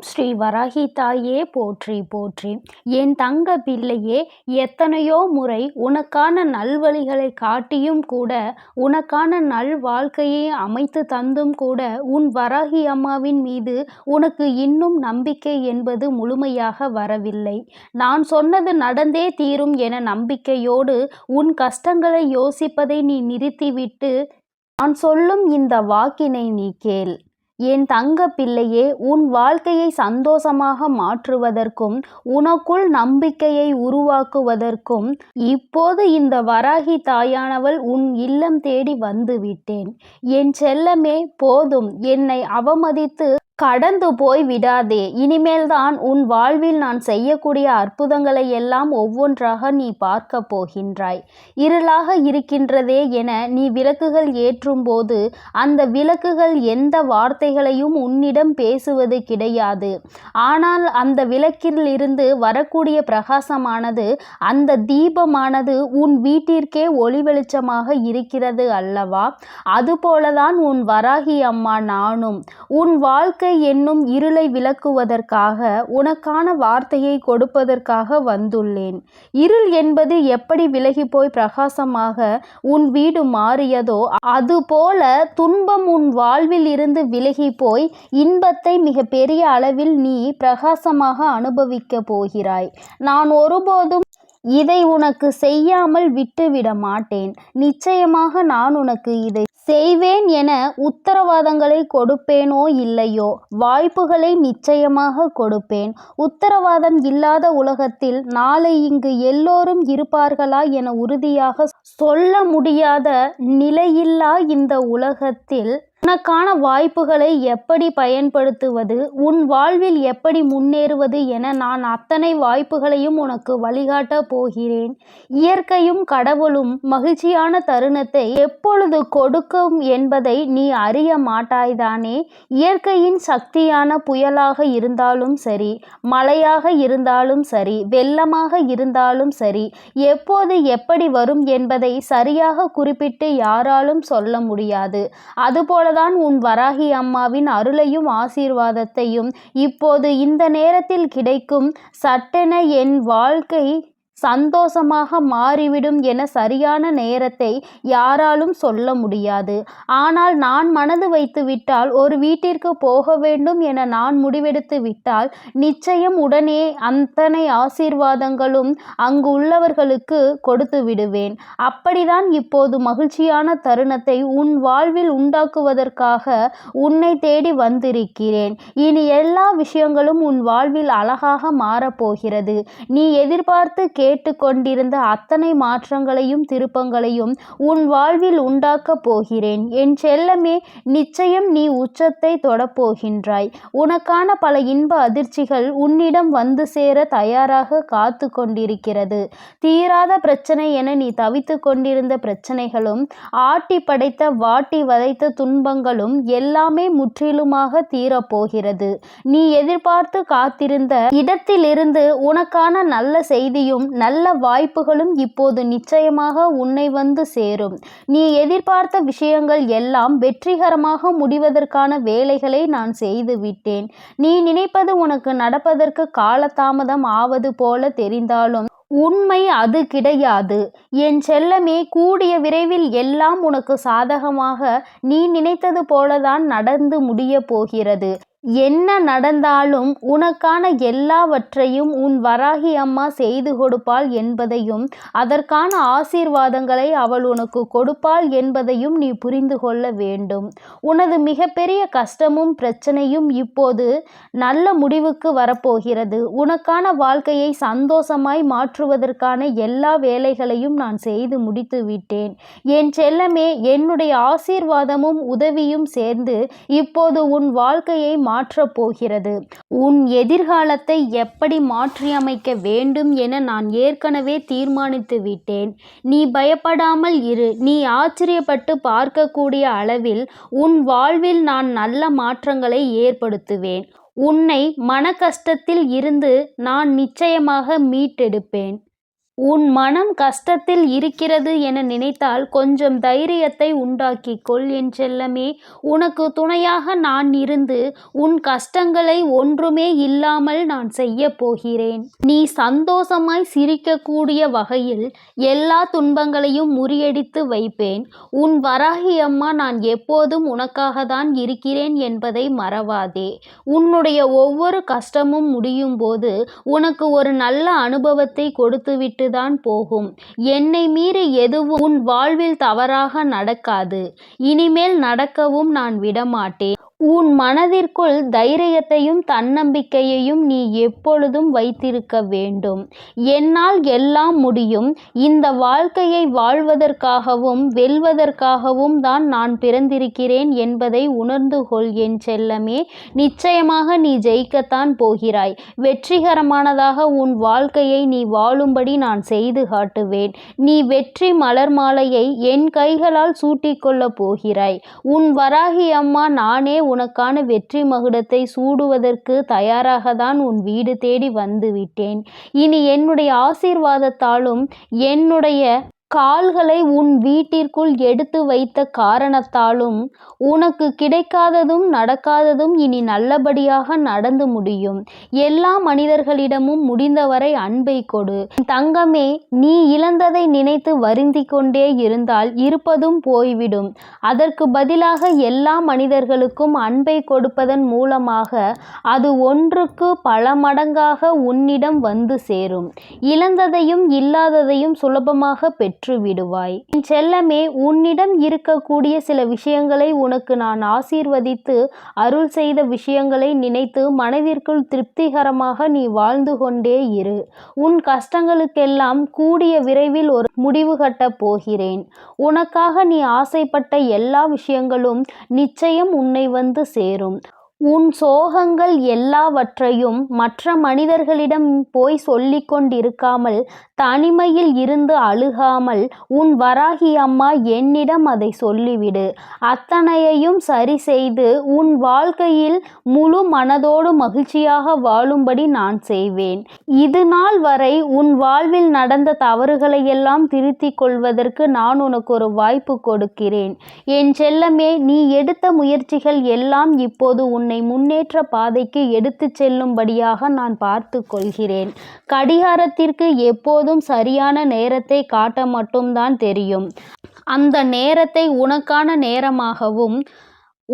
ஓம் ஸ்ரீ வராகி தாயே போற்றி போற்றி. என் தங்க பிள்ளையே எத்தனையோ முறை உனக்கான நல்வழிகளை காட்டியும் கூட உனக்கான நல் வாழ்க்கையை அமைத்து தந்தும் கூட உன் வராகி அம்மாவின் மீது உனக்கு இன்னும் நம்பிக்கை என்பது முழுமையாக வரவில்லை. நான் சொன்னது நடந்தே தீரும் என நம்பிக்கையோடு உன் கஷ்டங்களை யோசிப்பதை நீ நிறுத்திவிட்டு நான் சொல்லும் இந்த வாக்கினை நீ கேள். என் தங்க பிள்ளையே உன் வாழ்க்கையை சந்தோஷமாக மாற்றுவதற்கும் உனக்குள் நம்பிக்கையை உருவாக்குவதற்கும் இப்போது இந்த வராகி தாயானவள் உன் இல்லம் தேடி வந்துவிட்டேன் என் செல்லமே போதும். என்னை அவமதித்து கடந்து போய் விடாதே. இனிமேல் தான் உன் வாழ்வில் நான் செய்யக்கூடிய அற்புதங்களை எல்லாம் ஒவ்வொன்றாக நீ பார்க்க போகின்றாய். இருளாக இருக்கின்றதே என நீ விளக்குகள் ஏற்றும் போது அந்த விளக்குகள் எந்த வார்த்தைகளையும் உன்னிடம் பேசுவது கிடையாது. ஆனால் அந்த விளக்கில் இருந்து வரக்கூடிய பிரகாசமானது அந்த தீபமானது உன் வீட்டிற்கே ஒளி வெளிச்சமாக இருக்கிறது அல்லவா? அதுபோலதான் உன் வராகி அம்மா நானும். உன் வாழ்க்கை என்னும் இருளை விளக்குவதற்காக உனக்கான வார்த்தையை கொடுப்பதற்காக வந்துள்ளேன். இருள் என்பது எப்படி விலகி போய் பிரகாசமாக உன் வீடு மாறியதோ அதுபோல துன்பம் உன் வாழ்வில் இருந்து விலகி போய் இன்பத்தை மிக பெரிய அளவில் நீ பிரகாசமாக அனுபவிக்க போகிறாய். நான் ஒருபோதும் இதை உனக்கு செய்யாமல் விட்டுவிட மாட்டேன். நிச்சயமாக நான் உனக்கு இதை செய்வேன் என உத்தரவாதங்களை கொடுப்பேனோ இல்லையோ? வாய்ப்புகளை நிச்சயமாக கொடுப்பேன். உத்தரவாதம் இல்லாத உலகத்தில் நாளை இங்கு எல்லோரும் இருப்பார்களா என உறுதியாக சொல்ல முடியாத நிலையில்லா இந்த உலகத்தில் உனக்கான வாய்ப்புகளை எப்படி பயன்படுத்துவது உன் வாழ்வில் எப்படி முன்னேறுவது என நான் அத்தனை வாய்ப்புகளையும் உனக்கு வழிகாட்ட போகிறேன். இயற்கையும் கடவுளும் மகிழ்ச்சியான தருணத்தை எப்பொழுது கொடுக்கும் என்பதை நீ அறிய மாட்டாய்தானே. இயற்கையின் சக்தியான புயலாக இருந்தாலும் சரி மழையாக இருந்தாலும் சரி வெள்ளமாக இருந்தாலும் சரி எப்போது எப்படி வரும் என்பதை சரியாக குறிப்பிட்டு யாராலும் சொல்ல முடியாது. அதுபோல தான் உன் வராகி அம்மாவின் அருளையும் ஆசீர்வாதத்தையும் இப்போது இந்த நேரத்தில் கிடைக்கும் சட்டென என் வாழ்க்கை சந்தோஷமாக மாறிவிடும் என சரியான நேரத்தை யாராலும் சொல்ல முடியாது. ஆனால் நான் மனது வைத்து விட்டால் ஒரு வீட்டிற்கு போக வேண்டும் என நான் முடிவெடுத்து விட்டால் நிச்சயம் உடனே அத்தனை ஆசீர்வாதங்களும் அங்கு உள்ளவர்களுக்கு கொடுத்து விடுவேன். அப்படிதான் இப்போது மகிழ்ச்சியான தருணத்தை உன் வாழ்வில் உண்டாக்குவதற்காக உன்னை தேடி வந்திருக்கிறேன். இனி எல்லா விஷயங்களும் உன் வாழ்வில் அழகாக மாறப்போகிறது. நீ எதிர்பார்த்து கே கேட்டுக்கொண்டிருந்த அத்தனை மாற்றங்களையும் திருப்பங்களையும் உன் வாழ்வில் உண்டாக்கப் போகிறேன். என் செல்லமே நிச்சயம் நீ உச்சத்தை தொடப்போகின்றாய். உனக்கான பல இன்ப அதிர்ச்சிகள் உன்னிடம் வந்து சேர தயாராக காத்து கொண்டிருக்கிறது. தீராத பிரச்சனை என நீ தவித்து கொண்டிருந்த பிரச்சனைகளும் ஆட்டி படைத்த வாட்டி வதைத்த துன்பங்களும் எல்லாமே முற்றிலுமாக தீரப்போகிறது. நீ எதிர்பார்த்து காத்திருந்த இடத்திலிருந்து உனக்கான நல்ல செய்தியும் நல்ல வாய்ப்புகளும் இப்போது நிச்சயமாக உன்னை வந்து சேரும். நீ எதிர்பார்த்த விஷயங்கள் எல்லாம் வெற்றிகரமாக முடிவதற்கான வேலைகளை நான் செய்து விட்டேன். நீ நினைப்பது உனக்கு நடப்பதற்கு காலதாமதம் ஆவது போல தெரிந்தாலும் உண்மை அது கிடையாது. என் செல்லமே கூடிய விரைவில் எல்லாம் உனக்கு சாதகமாக நீ நினைத்தது போலதான் நடந்து முடிய போகிறது. என்ன நடந்தாலும் உனக்கான எல்லாவற்றையும் உன் வராகி அம்மா செய்து கொடுப்பாள் என்பதையும் அதற்கான ஆசீர்வாதங்களை அவள் உனக்கு கொடுப்பாள் என்பதையும் நீ புரிந்து கொள்ள வேண்டும். உனது மிகப்பெரிய கஷ்டமும் பிரச்சனையும் இப்போது நல்ல முடிவுக்கு வரப்போகிறது. உனக்கான வாழ்க்கையை சந்தோஷமாய் மாற்றுவதற்கான எல்லா வேலைகளையும் நான் செய்து முடித்து விட்டேன். என் செல்லமே என்னுடைய ஆசீர்வாதமும் உதவியும் சேர்ந்து இப்போது உன் வாழ்க்கையை மாற்றப் போகிறது? உன் எதிர்காலத்தை எப்படி மாற்றியமைக்க வேண்டும் என நான் ஏற்கனவே தீர்மானித்து விட்டேன். நீ பயப்படாமல் இரு. நீ ஆச்சரியப்பட்டு பார்க்கக்கூடிய அளவில் உன் வாழ்வில் நான் நல்ல மாற்றங்களை ஏற்படுத்துவேன். உன்னை மன கஷ்டத்தில் இருந்து நான் நிச்சயமாக மீட்டெடுப்பேன். உன் மனம் கஷ்டத்தில் இருக்கிறது என நினைத்தால் கொஞ்சம் தைரியத்தை உண்டாக்கிக்கொள் என் செல்லமே. உனக்கு துணையாக நான் இருந்து உன் கஷ்டங்களை ஒன்றுமே இல்லாமல் நான் செய்ய போகிறேன். நீ சந்தோஷமாய் சிரிக்கக்கூடிய வகையில் எல்லா துன்பங்களையும் முறியடித்து வைப்பேன். உன் வராகி அம்மா நான் எப்போதும் உனக்காக தான் இருக்கிறேன் என்பதை மறவாதே. உன்னுடைய ஒவ்வொரு கஷ்டமும் முடியும் போது உனக்கு ஒரு நல்ல அனுபவத்தை கொடுத்துவிட்டு தான் போகும். என்னை மீறி எதுவும் உன் வாழ்வில் தவறாக நடக்காது. இனிமேல் நடக்கவும் நான் விடமாட்டேன். உன் மனதிற்குள் தைரியத்தையும் தன்னம்பிக்கையையும் நீ எப்பொழுதும் வைத்திருக்க வேண்டும். என்னால் எல்லாம் முடியும். இந்த வாழ்க்கையை வாழ்வதற்காகவும் வெல்வதற்காகவும் தான் நான் பிறந்திருக்கிறேன் என்பதை உணர்ந்து கொள் என் செல்லமே. நிச்சயமாக நீ ஜெயிக்கத்தான் போகிறாய். வெற்றிகரமானதாக உன் வாழ்க்கையை நீ வாழும்படி நான் செய்து காட்டுவேன். நீ வெற்றி மலர் மாலையை என் கைகளால் சூட்டிக்கொள்ளப் போகிறாய். உன் வராகி அம்மா நானே உனக்கான வெற்றி மகுடத்தை சூடுவதற்கு தயாராகத்தான் உன் வீடு தேடி வந்து விட்டேன். இனி என்னுடைய ஆசீர்வாதத்தாலும் என்னுடைய கால்களை உன் வீட்டிற்குள் எடுத்து வைத்த காரணத்தாலும் உனக்கு கிடைக்காததும் நடக்காததும் இனி நல்லபடியாக நடந்து முடியும். எல்லா மனிதர்களிடமும் முடிந்தவரை அன்பை கொடு. தங்கமே நீ இழந்ததை நினைத்து வருந்தி கொண்டே இருந்தால் இருப்பதும் போய்விடும். அதற்கு பதிலாக எல்லா மனிதர்களுக்கும் அன்பை கொடுப்பதன் மூலமாக அது ஒன்றுக்கு பல மடங்காக உன்னிடம் வந்து சேரும். இழந்ததையும் இல்லாததையும் சுலபமாக பெற்று பெற்று விடுவாய் என் செல்லமே உன்னிடம் இருக்கக்கூடிய சில விஷயங்களை உனக்கு நான் ஆசீர்வதித்து அருள் செய்த விஷயங்களை நினைத்து மனதிற்குள் திருப்திகரமாக நீ வாழ்ந்து கொண்டே இரு. உன் கஷ்டங்களுக்கெல்லாம் கூடிய விரைவில் ஒரு முடிவு கட்டப் போகிறேன். உனக்காக நீ ஆசைப்பட்ட எல்லா விஷயங்களும் நிச்சயம் உன்னை வந்து சேரும். உன் சோகங்கள் எல்லாவற்றையும் மற்ற மனிதர்களிடம் போய் சொல்லிக் கொண்டிருக்காமல் தனிமையில் இருந்து அழுகாமல் உன் வராகி அம்மா என்னிடம் அதை சொல்லிவிடு. அத்தனையையும் சரி செய்து உன் வாழ்க்கையில் முழு மனதோடு மகிழ்ச்சியாக வாழும்படி நான் செய்வேன். இது நாள் வரை உன் வாழ்வில் நடந்த தவறுகளையெல்லாம் திருத்திக் கொள்வதற்கு நான் உனக்கு ஒரு வாய்ப்பு கொடுக்கிறேன். என் செல்லமே நீ எடுத்த முயற்சிகள் எல்லாம் இப்போது உன் உன்னை முன்னேற்ற பாதைக்கு எடுத்துச் செல்லும்படியாக நான் பார்த்து கொள்கிறேன். கடிகாரத்திற்கு எப்போதும் சரியான நேரத்தை காட்ட மட்டும்தான் தெரியும். அந்த நேரத்தை உனக்கான நேரமாகவும்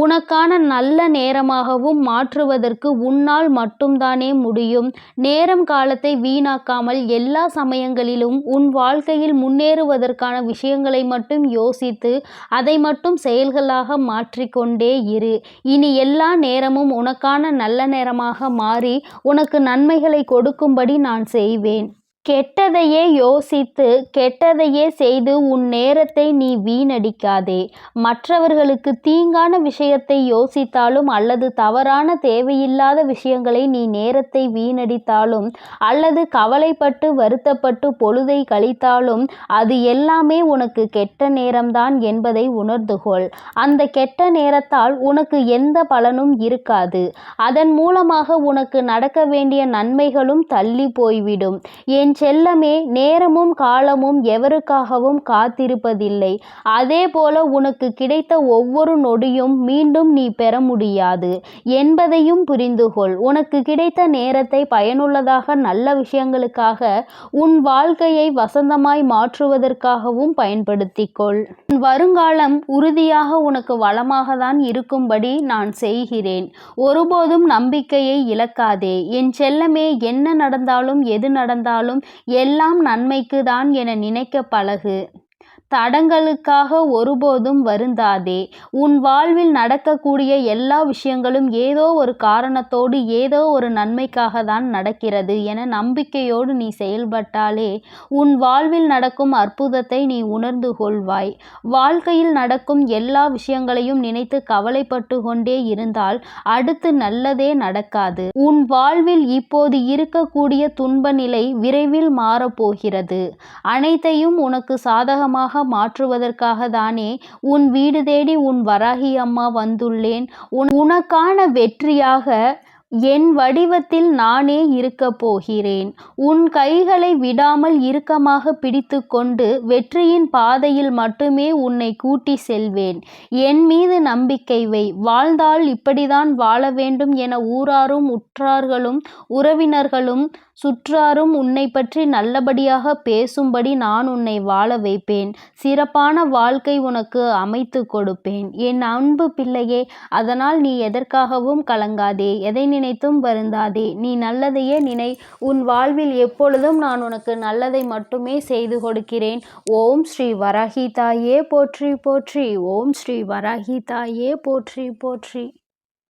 உனக்கான நல்ல நேரமாகவும் மாற்றுவதற்கு உன்னால் மட்டும்தானே முடியும். நேரம் காலத்தை வீணாக்காமல் எல்லா சமயங்களிலும் உன் வாழ்க்கையில் முன்னேறுவதற்கான விஷயங்களை மட்டும் யோசித்து அதை மட்டும் செயல்களாக மாற்றிக்கொண்டே இரு. இனி எல்லா நேரமும் உனக்கான நல்ல நேரமாக மாறி உனக்கு நன்மைகளை கொடுக்கும்படி நான் செய்வேன். கெட்டதையே யோசித்து கெட்டதையே செய்து உன் நேரத்தை நீ வீணடிக்காதே. மற்றவர்களுக்கு தீங்கான விஷயத்தை யோசித்தாலும் அல்லது தவறான தேவையில்லாத விஷயங்களை நீ நேரத்தை வீணடித்தாலும் அல்லது கவலைப்பட்டு வருத்தப்பட்டு பொழுதை கழித்தாலும் அது எல்லாமே உனக்கு கெட்ட நேரம்தான் என்பதை உணர்ந்துகொள். அந்த கெட்ட நேரத்தால் உனக்கு எந்த பலனும் இருக்காது. அதன் மூலமாக உனக்கு நடக்க வேண்டிய நன்மைகளும் தள்ளி போய்விடும். என் என் செல்லமே நேரமும் காலமும் எவருக்காகவும் காத்திருப்பதில்லை. அதே போல உனக்கு கிடைத்த ஒவ்வொரு நொடியும் மீண்டும் நீ பெற முடியாது என்பதையும் புரிந்துகொள். உனக்கு கிடைத்த நேரத்தை பயனுள்ளதாக நல்ல விஷயங்களுக்காக உன் வாழ்க்கையை வசந்தமாய் மாற்றுவதற்காகவும் பயன்படுத்திக்கொள். உன் வருங்காலம் உறுதியாக உனக்கு வளமாக தான் இருக்கும்படி நான் செய்கிறேன். ஒருபோதும் நம்பிக்கையை இழக்காதே. என் செல்லமே என்ன நடந்தாலும் எது நடந்தாலும் எல்லாம் நன்மைக்கு தான் என நினைக்க பழகு. தடங்களுக்காக ஒருபோதும் வருந்தாதே. உன் வாழ்வில் நடக்கக்கூடிய எல்லா விஷயங்களும் ஏதோ ஒரு காரணத்தோடு ஏதோ ஒரு நன்மைக்காக தான் நடக்கிறது என நம்பிக்கையோடு நீ செயல்பட்டாலே உன் வாழ்வில் நடக்கும் அற்புதத்தை நீ உணர்ந்து கொள்வாய். வாழ்க்கையில் நடக்கும் எல்லா விஷயங்களையும் நினைத்து கவலைப்பட்டு கொண்டே இருந்தால் அடுத்து நல்லதே நடக்காது. உன் வாழ்வில் இப்போது இருக்கக்கூடிய துன்ப நிலை விரைவில் மாறப்போகிறது. அனைத்தையும் உனக்கு சாதகமாக மாற்றுவதற்காக தானே உன் வீடு தேடி உன் வராகி அம்மா வந்துள்ளேன். உன் உனக்கான வெற்றியாக என் வடிவத்தில் நானே இருக்கப் போகிறேன். உன் கைகளை விடாமல் இறுக்கமாக பிடித்துக்கொண்டு வெற்றியின் பாதையில் மட்டுமே உன்னை கூட்டி செல்வேன். என் மீது நம்பிக்கை வை. வாழ்ந்தால் இப்படிதான் வாழ வேண்டும் என ஊராரும் உற்றார்களும் உறவினர்களும் சுற்றாரும் உன்னை பற்றி நல்லபடியாக பேசும்படி நான் உன்னை வாழ வைப்பேன். சிறப்பான வாழ்க்கை உனக்கு அமைத்து கொடுப்பேன். என் அன்பு பிள்ளையே அதனால் நீ எதற்காகவும் கலங்காதே. எதை நினைத்தும் வருந்தாதே. நீ நல்லதையே நினை. உன் வாழ்வில் எப்பொழுதும் நான் உனக்கு நல்லதை மட்டுமே செய்து கொடுக்கிறேன். ஓம் ஸ்ரீ வராகி தாயே போற்றி போற்றி. ஓம் ஸ்ரீ வராகி தாயே போற்றி போற்றி.